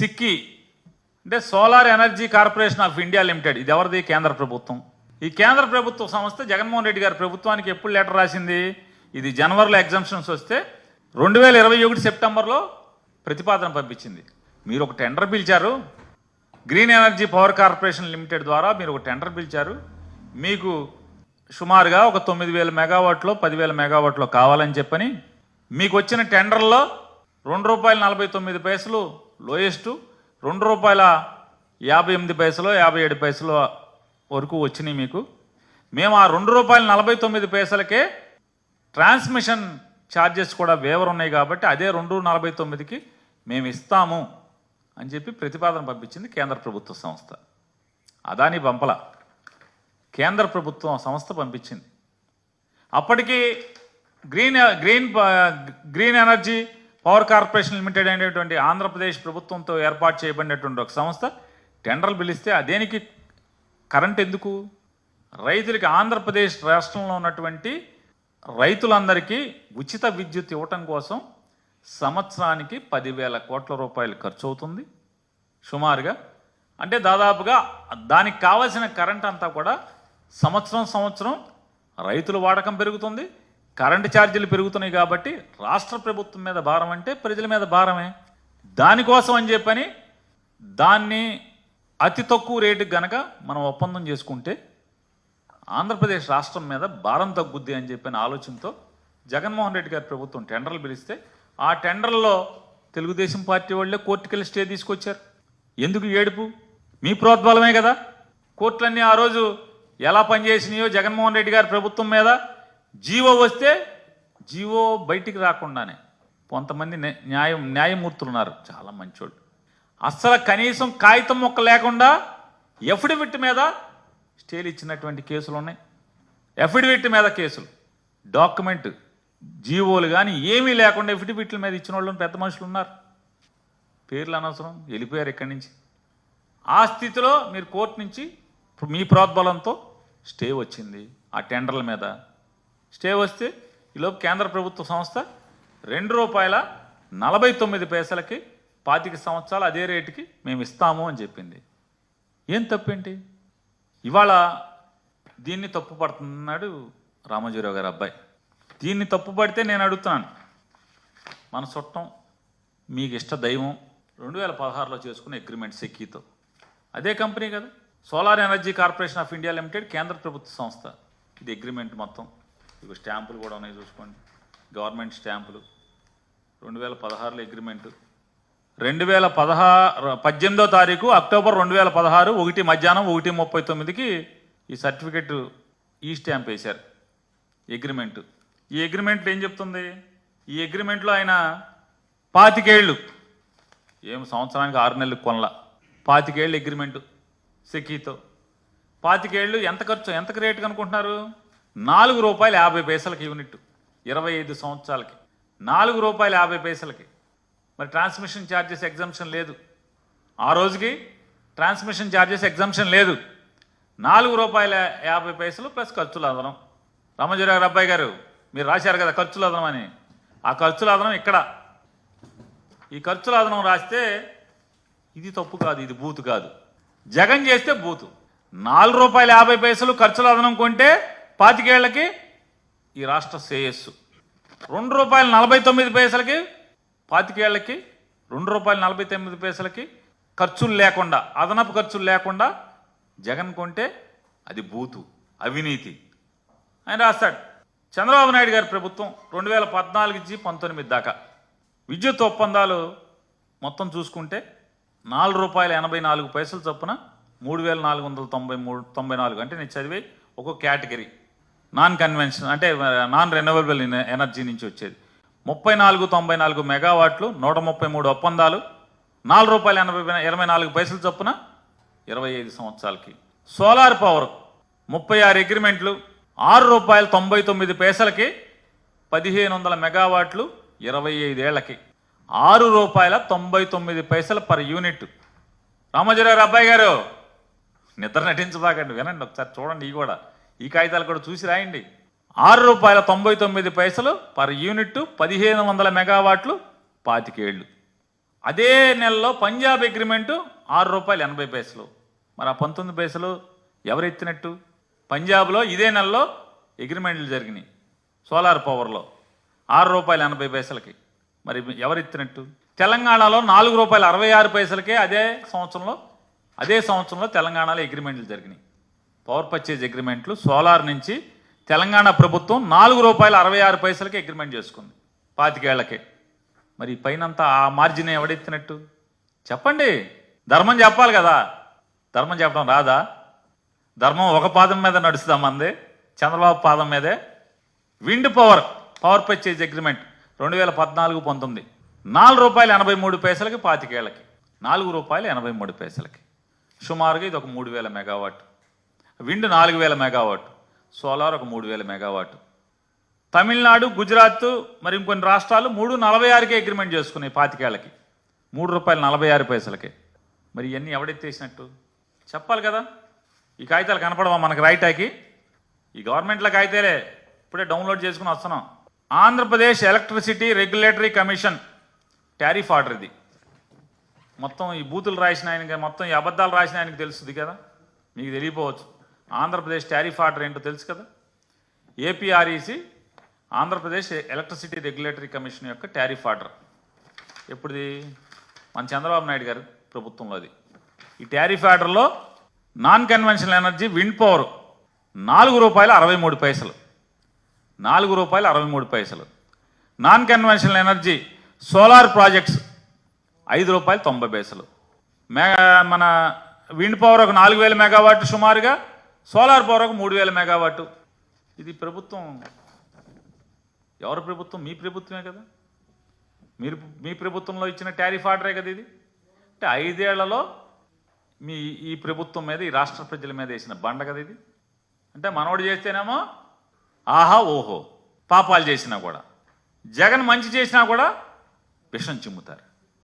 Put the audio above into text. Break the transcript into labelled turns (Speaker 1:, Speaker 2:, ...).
Speaker 1: సిక్కి అంటే solar energy corporation of India limited ఇది ఎవరిది? కేంద్ర ప్రభుత్వం. ఈ కేంద్ర ప్రభుత్వ సంస్థ జగన్మోహన్ రెడ్డి గారి ప్రభుత్వానికి ఎప్పుడు లెటర్ రాసింది? ఇది జనవరిలో ఎగ్జామ్షన్స్ వస్తే రెండు వేల ఇరవై ఒకటి సెప్టెంబర్లో ప్రతిపాదన పంపించింది. మీరు ఒక టెండర్ పిలిచారు. Green energy power corporation limited ద్వారా మీరు ఒక టెండర్ పిలిచారు. మీకు సుమారుగా ఒక తొమ్మిది వేల మెగావాట్లో పదివేల మెగావాట్లో కావాలని చెప్పని మీకు వచ్చిన టెండర్లో రెండు రూపాయల నలభై తొమ్మిది పైసలు లోయెస్ట్ రెండు రూపాయల యాభై ఎనిమిది పైసలు యాభై ఏడు పైసలు వరకు వచ్చినాయి మీకు. మేము ఆ రెండు రూపాయల నలభై తొమ్మిది పైసలకే ట్రాన్స్మిషన్ ఛార్జెస్ కూడా వేవర్ ఉన్నాయి కాబట్టి అదే రెండు నలభై తొమ్మిదికి మేము ఇస్తాము అని చెప్పి ప్రతిపాదన పంపించింది కేంద్ర ప్రభుత్వ సంస్థ. అదాని పంపల కేంద్ర ప్రభుత్వం సంస్థ పంపించింది. అప్పటికి green green green energy power corporation limited అనేటువంటి ఆంధ్రప్రదేశ్ ప్రభుత్వంతో ఏర్పాటు చేయబడినటువంటి ఒక సంస్థ. టెండర్లు పిలిస్తే అదేనికి కరెంట్ ఎందుకు? రైతులకి ఆంధ్రప్రదేశ్ రాష్ట్రంలో ఉన్నటువంటి రైతులందరికీ ఉచిత విద్యుత్ ఇవ్వటం కోసం సంవత్సరానికి పదివేల కోట్ల రూపాయలు ఖర్చు అవుతుంది సుమారుగా. అంటే దాదాపుగా దానికి కావలసిన కరెంట్ అంతా కూడా సంవత్సరం సంవత్సరం రైతుల వాడకం పెరుగుతుంది. కరెంటు ఛార్జీలు పెరుగుతున్నాయి కాబట్టి రాష్ట్ర ప్రభుత్వం మీద భారం అంటే ప్రజల మీద భారమే. దానికోసం అని చెప్పని దాన్ని అతి తక్కువ రేటుకి గనక మనం ఒప్పందం చేసుకుంటే ఆంధ్రప్రదేశ్ రాష్ట్రం మీద భారం తగ్గుద్ది అని చెప్పిన ఆలోచనతో జగన్మోహన్ రెడ్డి గారి ప్రభుత్వం టెండర్లు పిలిస్తే ఆ టెండర్లో తెలుగుదేశం పార్టీ వాళ్ళే కోర్టుకెళ్ళి స్టే తీసుకొచ్చారు. ఎందుకు ఏడుపు? మీ ప్రోద్బలమే కదా. కోర్టులన్నీ ఆ రోజు ఎలా పనిచేసినాయో జగన్మోహన్ రెడ్డి గారి ప్రభుత్వం మీద జీవో వస్తే జీవో బయటికి రాకుండానే కొంతమంది న్యాయం న్యాయమూర్తులు ఉన్నారు చాలా మంచోళ్ళు. అస్సలు కనీసం కాగితం మొక్క లేకుండా ఎఫిడవిట్ మీద స్టేలు ఇచ్చినటువంటి కేసులు ఉన్నాయి. ఎఫిడవిట్ మీద కేసులు. డాక్యుమెంట్ జీవోలు కానీ ఏమీ లేకుండా ఎఫిడవిట్ల మీద ఇచ్చిన వాళ్ళు పెద్ద మనుషులు ఉన్నారు పేర్లు అనవసరం వెళ్ళిపోయారు ఇక్కడి నుంచి. ఆ స్థితిలో మీరు కోర్టు నుంచి మీ ప్రోద్బలంతో స్టే వచ్చింది. ఆ టెండర్ల మీద స్టే వస్తే ఈలోపు కేంద్ర ప్రభుత్వ సంస్థ రెండు రూపాయల నలభై తొమ్మిది పైసలకి పాతిక సంవత్సరాలు అదే రేటుకి మేము ఇస్తాము అని చెప్పింది. ఏం తప్పేంటి? ఇవాళ దీన్ని తప్పు పడుతున్నాడు రామజీరావు గారి అబ్బాయి. దీన్ని తప్పు పడితే నేను అడుగుతున్నాను. మన చుట్టం మీకు ఇష్ట దైవం రెండు వేల పదహారులో చేసుకున్న అగ్రిమెంట్ సెక్కీతో. అదే కంపెనీ కదా. Solar energy corporation of India limited కేంద్ర ప్రభుత్వ సంస్థ. ఇది అగ్రిమెంట్ మొత్తం. ఇవి స్టాంపులు కూడా ఉన్నాయి చూసుకోండి. గవర్నమెంట్ స్టాంపులు. రెండు వేల పదహారులో అగ్రిమెంటు రెండు వేల పదహారు పద్దెనిమిదో తారీఖు అక్టోబర్ రెండు వేల పదహారు ఒకటి మధ్యాహ్నం ఒకటి ముప్పై తొమ్మిదికి ఈ సర్టిఫికెట్ ఈ స్టాంప్ వేశారు. అగ్రిమెంటు ఈ అగ్రిమెంట్లో ఏం చెప్తుంది? ఈ అగ్రిమెంట్లో ఆయన పాతికేళ్ళు ఏం సంవత్సరానికి ఆరు నెలలు కొనల. పాతికేళ్ళు అగ్రిమెంటు సెకీతో. పాతికేళ్ళు ఎంత ఖర్చు ఎంత రేటు కనుకుంటున్నారు నాలుగు రూపాయలు యాభై పైసలకి యూనిట్ ఇరవై ఐదు సంవత్సరాలకి. నాలుగు రూపాయలు యాభై పైసలకి. మరి ట్రాన్స్మిషన్ ఛార్జెస్ ఎగ్జామ్షన్ లేదు. ఆ రోజుకి ట్రాన్స్మిషన్ ఛార్జెస్ ఎగ్జామ్షన్ లేదు. నాలుగు రూపాయల యాభై పైసలు ప్లస్ ఖర్చులు అదనం. రామజీరావు గారు అబ్బాయి గారు మీరు రాశారు కదా ఖర్చులు అదనం అని. ఆ ఖర్చుల అదనం ఇక్కడ. ఈ ఖర్చుల అదనం రాస్తే ఇది తప్పు కాదు ఇది బూతు కాదు. జగన్ చేస్తే బూతు. నాలుగు రూపాయల యాభై పైసలు ఖర్చుల అదనం కొంటే పాతికేళ్ళకి ఈ రాష్ట్ర శ్రేయస్సు. రెండు రూపాయల నలభై తొమ్మిది పైసలకి పాతికేళ్ళకి రెండు రూపాయల నలభై తొమ్మిది పైసలకి ఖర్చులు లేకుండా అదనపు ఖర్చులు లేకుండా జగన్ కొంటే అది బూతు అవినీతి. అని రాస్తాడు. చంద్రబాబు నాయుడు గారి ప్రభుత్వం రెండు వేల పద్నాలుగు నుంచి పంతొమ్మిది దాకా. విద్యుత్ ఒప్పందాలు మొత్తం చూసుకుంటే నాలుగు రూపాయల ఎనభై నాలుగు పైసలు చొప్పున మూడు వేల నాలుగు వందల తొంభై మూడు తొంభై నాలుగు. అంటే నేను చదివి ఒక కేటగిరీ. నాన్ కన్వెన్షన్ అంటే నాన్ రెన్యూవబుల్ ఎనర్జీ నుంచి వచ్చేది. ముప్పై నాలుగు తొంభై నాలుగు మెగావాట్లు నూట ముప్పై మూడు ఒప్పందాలు నాలుగు రూపాయల ఎనభై ఇరవై నాలుగు పైసలు చొప్పున ఇరవై ఐదు సంవత్సరాలకి. సోలార్ పవర్ ముప్పై ఆరు అగ్రిమెంట్లు ఆరు రూపాయల తొంభై తొమ్మిది పైసలకి పదిహేను వందల మెగావాట్లు ఇరవై ఐదేళ్ళకి ఆరు రూపాయల తొంభై తొమ్మిది పైసలు పర్ యూనిట్. రామోజీరావు అబ్బాయి గారు నిద్ర నటించబాకండి వినండి ఒకసారి చూడండి ఇవి కూడా. ఈ కాగితాలు కూడా చూసి రాయండి. ఆరు రూపాయల తొంభై తొమ్మిది పైసలు పర్ యూనిట్ పదిహేను వందల మెగావాట్లు పాతికేళ్ళు. అదే నెలలో పంజాబ్ అగ్రిమెంటు ఆరు రూపాయలు ఎనభై పైసలు. మరి ఆ పంతొమ్మిది పైసలు ఎవరు ఎత్తినట్టు? పంజాబ్లో ఇదే నెలలో అగ్రిమెంట్లు జరిగినాయి. సోలార్ పవర్లో ఆరు రూపాయలు ఎనభై పైసలకి. మరి ఎవరెత్తినట్టు తెలంగాణలో నాలుగు రూపాయలు అరవై ఆరు పైసలకే అదే సంవత్సరంలో అదే సంవత్సరంలో తెలంగాణలో అగ్రిమెంట్లు జరిగినాయి. పవర్ పర్చేజ్ అగ్రిమెంట్లు సోలార్ నుంచి తెలంగాణ ప్రభుత్వం నాలుగు రూపాయల అరవై ఆరు పైసలకి అగ్రిమెంట్ చేసుకుంది పాతికేళ్ళకే. మరి పైనంతా ఆ మార్జిన్ ఎవడెత్తినట్టు? చెప్పండి. ధర్మం చెప్పాలి కదా. ధర్మం చెప్పడం రాదా? ధర్మం ఒక పాదం మీద నడుస్తాం మంది చంద్రబాబు పాదం మీదే. Wind power power purchase agreement రెండు వేల పద్నాలుగు పంతొమ్మిది. నాలుగు రూపాయలు ఎనభై మూడు పైసలకి పాతికేళ్ళకి. నాలుగు రూపాయలు ఎనభై మూడు పైసలకి. సుమారుగా ఇది ఒక మూడు వేల మెగావాట్. విండ్ నాలుగు వేల మెగావాట్ సోలార్ ఒక మూడు వేల మెగావాట్. తమిళనాడు గుజరాత్ మరి ఇంకొన్ని రాష్ట్రాలు మూడు నలభై ఆరుకే అగ్రిమెంట్ చేసుకున్నాయి పాతికేళ్ళకి మూడు రూపాయలు నలభై ఆరు పైసలకే. మరి ఇవన్నీ ఎవడెత్తేసినట్టు చెప్పాలి కదా. ఈ కాగితాలు కనపడవా మనకు రైటాకి ఈ గవర్నమెంట్లో కాగితాలే ఇప్పుడే డౌన్లోడ్ చేసుకుని వస్తున్నాం. Andhra Pradesh electricity regulatory commission tariff order ఇది మొత్తం ఈ బూతులు రాసిన ఆయనకి మొత్తం ఈ అబద్ధాలు రాసిన ఆయనకి తెలుస్తుంది కదా. మీకు తెలియపోవచ్చు. ఆంధ్రప్రదేశ్ టారిఫ్ ఆర్డర్ ఏంటో తెలుసు కదా? APREC Andhra Pradesh electricity regulatory commission యొక్క టారిఫ్ ఆర్డర్. ఎప్పుడుది? మన చంద్రబాబు నాయుడు గారి ప్రభుత్వంలో అది. ఈ టారిఫ్ ఆర్డర్లో non conventional energy wind power నాలుగు రూపాయల అరవై మూడు పైసలు. నాలుగు రూపాయల అరవై మూడు పైసలు. Non conventional energy solar projects ఐదు రూపాయలు తొంభై పైసలు. మెగా మన విండ్ పవర్ ఒక నాలుగు వేల మెగావాట్ సుమారుగా సోలార్ పవర్ ఒక మూడు వేల మెగావాట్. ఇది ప్రభుత్వం ఎవరి ప్రభుత్వం? మీ ప్రభుత్వమే కదా. మీరు మీ ప్రభుత్వంలో ఇచ్చిన టారిఫ్ ఆర్డరే కదా ఇది. అంటే ఐదేళ్ళలో మీ ఈ ప్రభుత్వం మీద ఈ రాష్ట్ర ప్రజల మీద వేసిన బండ కదా ఇది. అంటే మనోడు చేస్తేనేమో ఆహా ఓహో పాపాలు చేసినా కూడా. జగన్ మంచి చేసినా కూడా విషం చిమ్ముతారు.